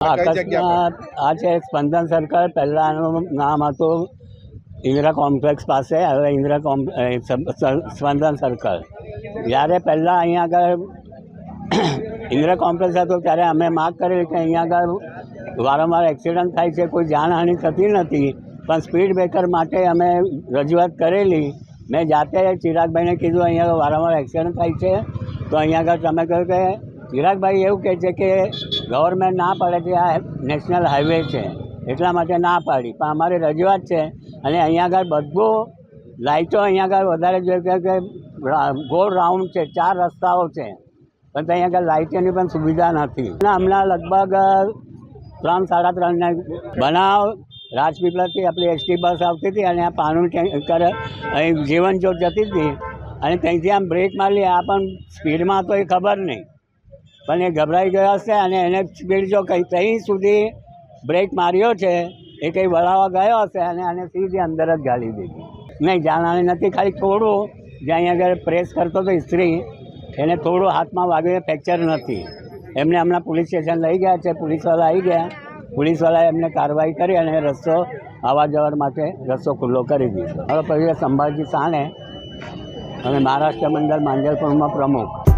અકસ્માત આ છે સ્પંદન સર્કલ પહેલાંનું નામ હતું ઇન્દિરા કોમ્પ્લેક્સ પાસે હવે ઇન્દિરા કોમ્પ સ્પંદન સર્કલ જ્યારે પહેલાં અહીંયા આગળ ઇન્દિરા કોમ્પ્લેક્સ હતું ત્યારે અમે માગ કરેલી કે અહીંયા આગળ વારંવાર એક્સિડન્ટ થાય છે કોઈ જાનહાનિ થતી નથી. પણ સ્પીડ બ્રેકર માટે અમે રજૂઆત કરેલી. મેં જાતે ચિરાગભાઈને કીધું અહીંયા વારંવાર એક્સિડન્ટ થાય છે. તો અહીંયા આગળ તમે કહ્યું કે ચિરાગભાઈ એવું કહે છે કે ગવર્મેન્ટ ના પાડે છે આ નેશનલ હાઈવે છે, એટલા માટે ના પાડી. પણ અમારી રજૂઆત છે, અને અહીંયા આગળ બધું લાઇટો અહીંયા આગળ વધારે જોઈએ કે કે ગોળ રાઉન્ડ છે, ચાર રસ્તાઓ છે. પણ ત્યાં આગળ લાઇટોની પણ સુવિધા નથી. હમણાં લગભગ ત્રણ, સાડા ત્રણને બનાવ, રાજપીપળાથી આપણી એસટી બસ આવતી હતી અને આ પાનું ટેન્કર અહીં જીવન જ્યોત જતી હતી. અને ત્યાંથી આમ બ્રેક મારી આ પણ સ્પીડમાં તો એ ખબર નહીં. પણ એ ગભરાઈ ગયો હશે અને એને સ્પીડ જો કંઈ ત્યાં સુધી બ્રેક માર્યો છે, એ કંઈ વળાવવા ગયો હશે અને આને સીધી અંદર જ ગાળી દીધી. નહીં જાણવાની નથી, ખાલી થોડું, જે અહીંયા આગળ પ્રેસ કરતો હતો ઇસ્ત્રી એને થોડું હાથમાં વાગ્યું ફ્રેક્ચર નથી. એમને હમણાં પોલીસ સ્ટેશન લઈ ગયા છે, પોલીસવાળા આવી ગયા. પોલીસવાળાએ એમને કાર્યવાહી કરી અને રસ્તો આવવા જવા માટે રસ્તો ખુલ્લો કરી દીધો. હવે પછી સંભાજી સાણે અને મહારાષ્ટ્ર મંડળ માંજલપુરમાં પ્રમુખ